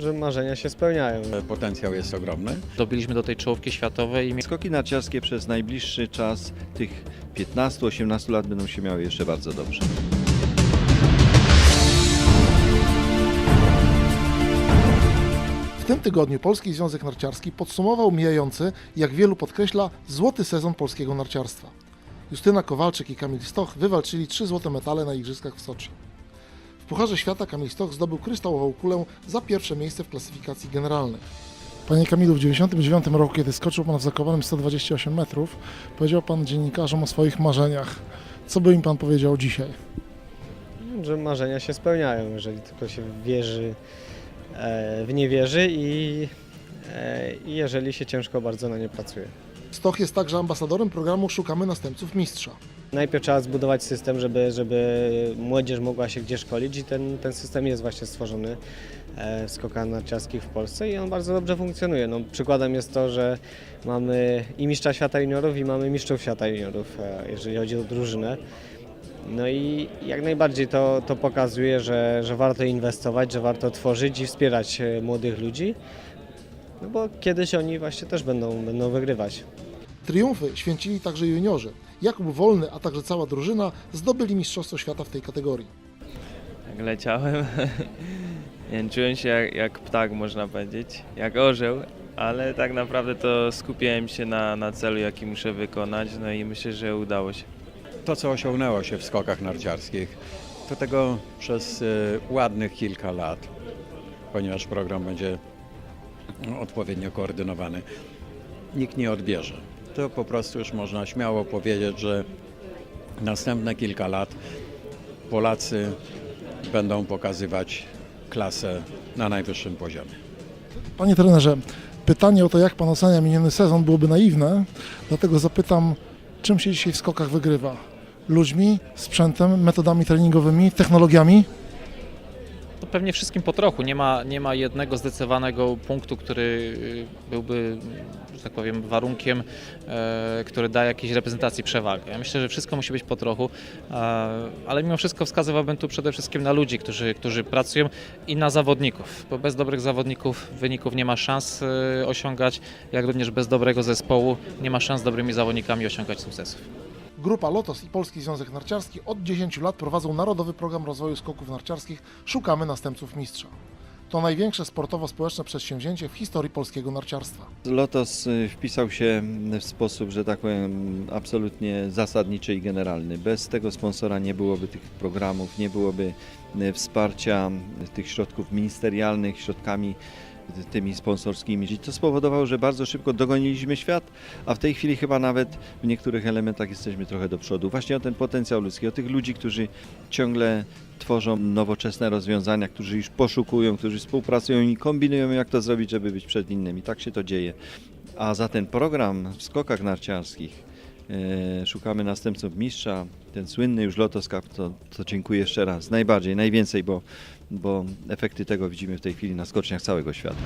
że marzenia się spełniają. Potencjał jest ogromny. Dobiliśmy do tej czołówki światowej i Skoki narciarskie przez najbliższy czas tych 15-18 lat będą się miały jeszcze bardzo dobrze. W tym tygodniu Polski Związek Narciarski podsumował mijający, jak wielu podkreśla, złoty sezon polskiego narciarstwa. Justyna Kowalczyk i Kamil Stoch wywalczyli trzy złote medale na Igrzyskach w Soczi. Pucharze Świata Kamil Stoch zdobył kryształową kulę za pierwsze miejsce w klasyfikacji generalnej. Panie Kamilu, w 1999 roku, kiedy skoczył Pan w zakowanym 128 metrów, powiedział Pan dziennikarzom o swoich marzeniach. Co by im Pan powiedział dzisiaj? Że marzenia się spełniają, jeżeli tylko się wierzy, e, w nie wierzy i, e, i jeżeli się ciężko bardzo na nie pracuje. Stoch jest także ambasadorem programu Szukamy Następców Mistrza. Najpierw trzeba zbudować system, żeby, żeby młodzież mogła się gdzie szkolić i ten, ten system jest właśnie stworzony e, w skokach narciarskich w Polsce i on bardzo dobrze funkcjonuje. No, przykładem jest to, że mamy i mistrza świata juniorów i mamy mistrzów świata juniorów, e, jeżeli chodzi o drużynę. No i jak najbardziej to, to pokazuje, że, że warto inwestować, że warto tworzyć i wspierać e, młodych ludzi, no bo kiedyś oni właśnie też będą, będą wygrywać. Triumfy święcili także juniorzy. Jakub Wolny, a także cała drużyna zdobyli Mistrzostwo Świata w tej kategorii. Jak leciałem, czułem się jak, jak ptak, można powiedzieć, jak orzeł, ale tak naprawdę to skupiałem się na, na celu, jaki muszę wykonać, no i myślę, że udało się. To, co osiągnęło się w skokach narciarskich, to tego przez y, ładnych kilka lat, ponieważ program będzie odpowiednio koordynowany, nikt nie odbierze. To po prostu już można śmiało powiedzieć, że następne kilka lat Polacy będą pokazywać klasę na najwyższym poziomie. Panie trenerze, pytanie o to, jak pan ocenia miniony sezon, byłoby naiwne, dlatego zapytam, czym się dzisiaj w skokach wygrywa? Ludźmi, sprzętem, metodami treningowymi, technologiami? To pewnie wszystkim po trochu. Nie ma, nie ma jednego zdecydowanego punktu, który y, byłby, że tak powiem, warunkiem, e, który da jakiejś reprezentacji przewagę. Ja myślę, że wszystko musi być po trochu, e, ale mimo wszystko wskazywałbym tu przede wszystkim na ludzi, którzy, którzy pracują i na zawodników, bo bez dobrych zawodników wyników nie ma szans e, osiągać, jak również bez dobrego zespołu nie ma szans z dobrymi zawodnikami osiągać sukcesów. Grupa Lotos i Polski Związek Narciarski od 10 lat prowadzą Narodowy Program Rozwoju Skoków Narciarskich Szukamy Następców Mistrza. To największe sportowo-społeczne przedsięwzięcie w historii polskiego narciarstwa. Lotos y, wpisał się w sposób, że tak powiem, absolutnie zasadniczy i generalny. Bez tego sponsora nie byłoby tych programów, nie byłoby y, wsparcia tych środków ministerialnych, środkami y, tymi sponsorskimi. To spowodowało, że bardzo szybko dogoniliśmy świat, a w tej chwili chyba nawet w niektórych elementach jesteśmy trochę do przodu. Właśnie o ten potencjał ludzki, o tych ludzi, którzy ciągle tworzą nowoczesne rozwiązania, którzy już poszukują, którzy współpracują i kombinują, jak to zrobić, żeby być przed innymi. Tak się to dzieje. A za ten program w skokach narciarskich e, szukamy następców mistrza, ten słynny już Lotos Cup, to, to dziękuję jeszcze raz, najbardziej, najwięcej, bo, bo efekty tego widzimy w tej chwili na skoczniach całego świata.